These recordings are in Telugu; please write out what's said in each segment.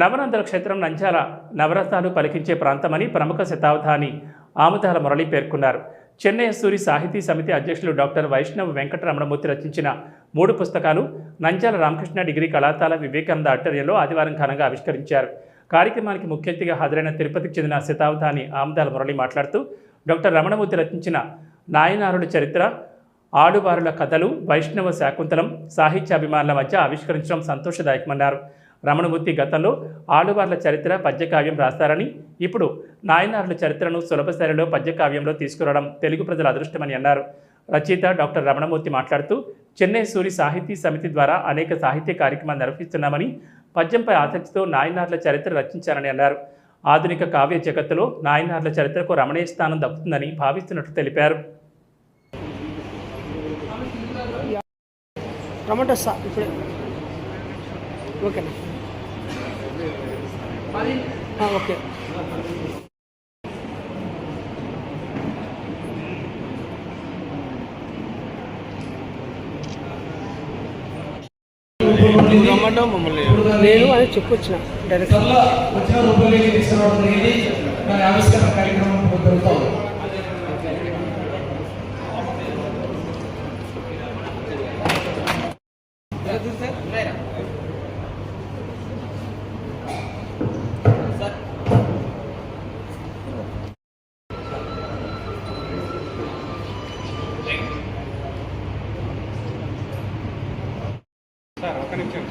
నవనందల క్షేత్రం నంచాల నవరత్నాలు పలికించే ప్రాంతమని ప్రముఖ శతావధాని ఆముదాల మురళి పేర్కొన్నారు. చెన్నైసూరి సాహితీ సమితి అధ్యక్షులు డాక్టర్ వైష్ణవ్ వెంకటరమణమూర్తి రచించిన మూడు పుస్తకాలు నంచాల రామకృష్ణ డిగ్రీ కళాశాల వివేకానంద ఆధ్వర్యంలో ఆదివారం ఘనంగా ఆవిష్కరించారు. కార్యక్రమానికి ముఖ్య అతిథిగా హాజరైన తిరుపతికి చెందిన శతావధాని ఆముదాల మురళి మాట్లాడుతూ డాక్టర్ రమణమూర్తి రచించిన నాయనారుల చరిత్ర ఆడువారుల కథలు వైష్ణవ శాకుంతలం సాహిత్యాభిమానుల మధ్య ఆవిష్కరించడం సంతోషదాయకమన్నారు. రమణమూర్తి గతంలో ఆలువార్ల చరిత్ర పద్యకావ్యం రాస్తారని ఇప్పుడు నాయనార్ల చరిత్రను సులభ శైలిలో పద్యకావ్యంలో తీసుకురావడం తెలుగు ప్రజల అదృష్టమని అన్నారు. రచయిత డాక్టర్ రమణమూర్తి మాట్లాడుతూ చెన్నై సూరి సాహితీ సమితి ద్వారా అనేక సాహిత్య కార్యక్రమాలు నిర్వహిస్తున్నామని పద్యంపై ఆసక్తితో నాయనార్ల చరిత్ర రచించారని అన్నారు. ఆధునిక కావ్య జగత్తులో నాయనార్ల చరిత్రకు రమణీయ స్థానం దక్కుతుందని భావిస్తున్నట్లు తెలిపారు. టమాటో సా ఇప్పుడే. ఓకేనా? ఓకే. రమ్మంటావు మమ్మల్ని నేను అది చెప్పొచ్చిన డైరెక్ట్ వచ్చిన రూపంలోకి తీసుకురావడం జరిగింది ఆవిష్కరణ కార్యక్రమం జరుగుతాం సార్ ఒక నిమిషం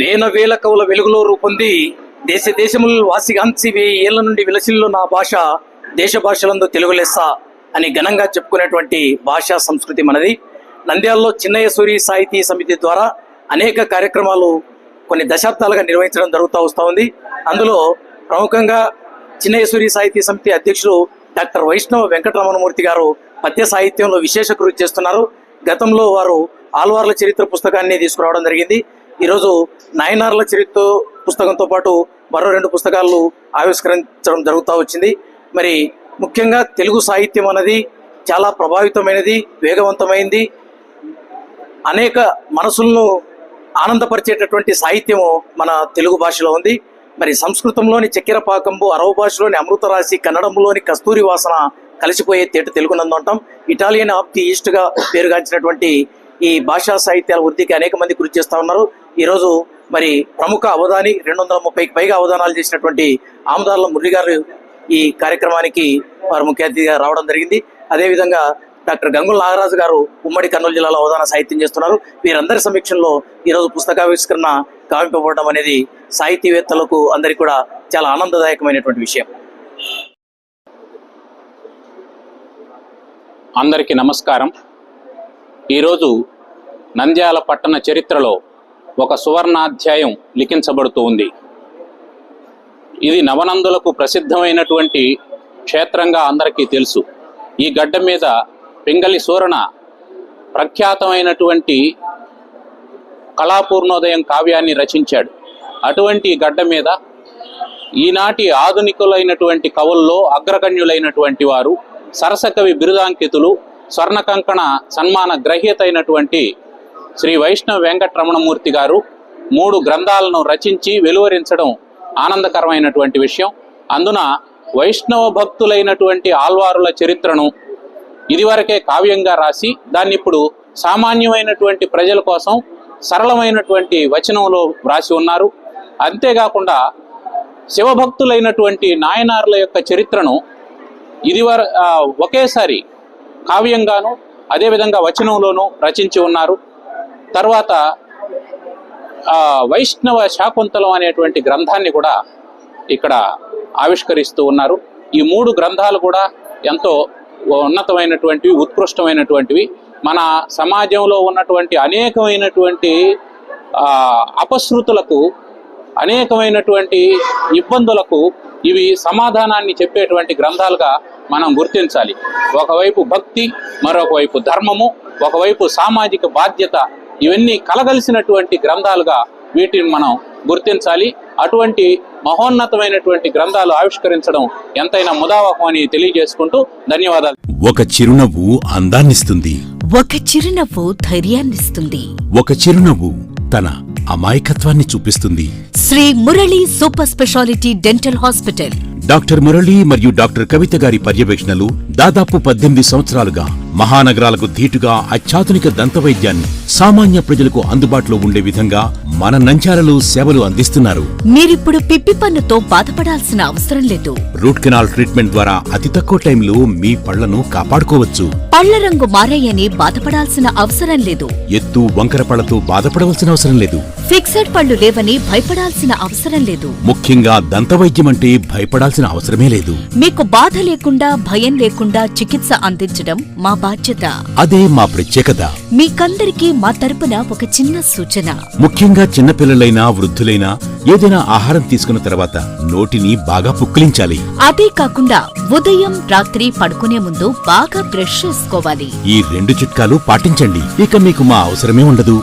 వేల వేల కవుల వెలుగులో రూపొంది దేశ దేశముల వాసిగాంచి వెయ్యి ఏళ్ళ నుండి విలసిల్లు నా భాష దేశ భాషలందు తెలుగు లెస్స అని ఘనంగా చెప్పుకునేటువంటి భాషా సంస్కృతి మనది. నంద్యాలలో చిన్నయ్య సూరి సాహితీ సమితి ద్వారా అనేక కార్యక్రమాలు కొన్ని దశాబ్దాలుగా నిర్వహించడం జరుగుతూ వస్తూ ఉంది. అందులో ప్రముఖంగా చిన్నయసూరి సాహితీ సమితి అధ్యక్షులు డాక్టర్ వైష్ణవ వెంకటరమణమూర్తి గారు పద్య సాహిత్యంలో విశేష కృషి చేస్తున్నారు. గతంలో వారు ఆల్వార్ల చరిత్ర పుస్తకాన్ని తీసుకురావడం జరిగింది. ఈరోజు నయనార్ల చరిత్ర పుస్తకంతో పాటు మరో రెండు పుస్తకాలు ఆవిష్కరించడం జరుగుతూ వచ్చింది. మరి ముఖ్యంగా తెలుగు సాహిత్యం అనేది చాలా ప్రభావితమైనది వేగవంతమైంది. అనేక మనసులను ఆనందపరిచేటటువంటి సాహిత్యము మన తెలుగు భాషలో ఉంది. మరి సంస్కృతంలోని చక్కెర పాకంబు అరవ భాషలోని అమృత రాశి కన్నడంలోని కస్తూరి వాసన కలిసిపోయే తేట తెలుగునందు అంటాం. ఇటాలియన్ ఆఫ్ ది ఈస్ట్గా పేరుగాంచినటువంటి ఈ భాషా సాహిత్యాల వృద్ధికి అనేక మంది కృషి చేస్తూ ఉన్నారు. ఈరోజు మరి ప్రముఖ అవధాని రెండు వందల ముప్పైకి పైగా అవధానాలు చేసినటువంటి ఆమదార్ల మురళి గారు ఈ కార్యక్రమానికి వారు ముఖ్య అతిథిగా రావడం జరిగింది. అదేవిధంగా డాక్టర్ గంగుల నాగరాజు గారు ఉమ్మడి కర్నూలు జిల్లాలో అవధాన సాహిత్యం చేస్తున్నారు. వీరందరి సమీక్షంలో ఈరోజు పుస్తకావిష్కరణ కావింపబడడం అనేది సాహితీవేత్తలకు అందరికీ కూడా చాలా ఆనందదాయకమైనటువంటి విషయం. అందరికీ నమస్కారం. ఈరోజు నంద్యాల పట్టణ చరిత్రలో ఒక సువర్ణాధ్యాయం లిఖించబడుతూ ఉంది. ఇది నవనందులకు ప్రసిద్ధమైనటువంటి క్షేత్రంగా అందరికీ తెలుసు. ఈ గడ్డ మీద పింగళి సూరణ ప్రఖ్యాతమైనటువంటి కళాపూర్ణోదయం కావ్యాన్ని రచించాడు. అటువంటి ఈ గడ్డ మీద ఈనాటి ఆధునికులైనటువంటి కవుల్లో అగ్రగణ్యులైనటువంటి వారు సరసకవి బిరుదాంకితులు స్వర్ణ కంకణ సన్మాన గ్రహీత అయినటువంటి శ్రీ వైష్ణవ వెంకటరమణమూర్తి గారు మూడు గ్రంథాలను రచించి వెలువరించడం ఆనందకరమైనటువంటి విషయం. అందున వైష్ణవ భక్తులైనటువంటి ఆల్వారుల చరిత్రను ఇదివరకే కావ్యంగా రాసి దాన్ని ఇప్పుడు సామాన్యమైనటువంటి ప్రజల కోసం సరళమైనటువంటి వచనంలో వ్రాసి ఉన్నారు. అంతేకాకుండా శివభక్తులైనటువంటి నాయనార్ల యొక్క చరిత్రను ఇదివర ఒకేసారి కావ్యంగాను అదేవిధంగా వచనంలోనూ రచించి ఉన్నారు. తర్వాత వైష్ణవ శాకుంతలం అనేటువంటి గ్రంథాన్ని కూడా ఇక్కడ ఆవిష్కరిస్తూ ఉన్నారు. ఈ మూడు గ్రంథాలు కూడా ఎంతో ఉన్నతమైనటువంటివి ఉత్కృష్టమైనటువంటివి. మన సమాజంలో ఉన్నటువంటి అనేకమైనటువంటి అపశృతులకు అనేకమైనటువంటి ఇబ్బందులకు ఇవి సమాధానాన్ని చెప్పేటువంటి గ్రంథాలుగా మనం గుర్తించాలి. ఒకవైపు భక్తి మరొక వైపు ధర్మము ఒకవైపు సామాజిక బాధ్యత ఇవన్నీ కలగలిసినటువంటి గ్రంథాలుగా వీటిని మనం గుర్తించాలి. అటువంటి మహోన్నతమైనటువంటి గ్రంథాలు ఆవిష్కరించడం ఎంతైనా ముదావహం అని తెలియజేసుకుంటూ ధన్యవాదాలు. ఒక చిరునవ్వు అందాన్నిస్తుంది. ఒక చిరునవ్వు ధైర్యాన్నిస్తుంది. ఒక చిరునవ్వు తన అమాయకత్వాన్ని చూపిస్తుంది. Shri Murali super speciality dental hospital. Doctor Murali మరియు డాక్టర్ కవిత గారి పర్యవేక్షణలు దాదాపు పద్దెనిమిది సంవత్సరాలుగా మహానగరాలకు ధీటుగా అత్యాధునిక దంతవైద్యాన్ని సామాన్య ప్రజలకు అందుబాటులో ఉండే విధంగా మన నంచాలలో సేవలు అందిస్తున్నారు. మీరిప్పుడు పిప్పి పన్నుతో బాధపడాల్సిన అవసరం లేదు. రూట్ కెనాల్ ట్రీట్మెంట్ ద్వారా అతి తక్కువ టైంలో మీ పళ్ళను కాపాడుకోవచ్చు. పళ్ళ రంగు మారాయని బాధపడాల్సిన అవసరం లేదు. ఎత్తు వంకర పళ్ళతో బాధపడవలసిన అవసరం లేదు. ఫిక్సెడ్ పళ్ళు లేవని భయపడాల్సిన అవసరం లేదు. ముఖ్యంగా దంతవైద్యం అంటే భయపడాల్సిన అవసరమే లేదు. మీకు బాధ లేకుండా భయం లేకుండా చికిత్స అందించడం మా బాధ్యత. అదే మా ప్రత్యేకత. మీకందరికీ మా తరపున ఒక చిన్న సూచన. ముఖ్యంగా చిన్నపిల్లలైనా వృద్ధులైనా ఏదైనా ఆహారం తీసుకున్న తర్వాత నోటిని బాగా పుక్కిలించాలి. అదే కాకుండా ఉదయం రాత్రి పడుకునే ముందు బాగా బ్రష్ చేసుకోవాలి. ఈ రెండు చిట్కాలు పాటించండి. ఇక మీకు మా అవసరమే ఉండదు.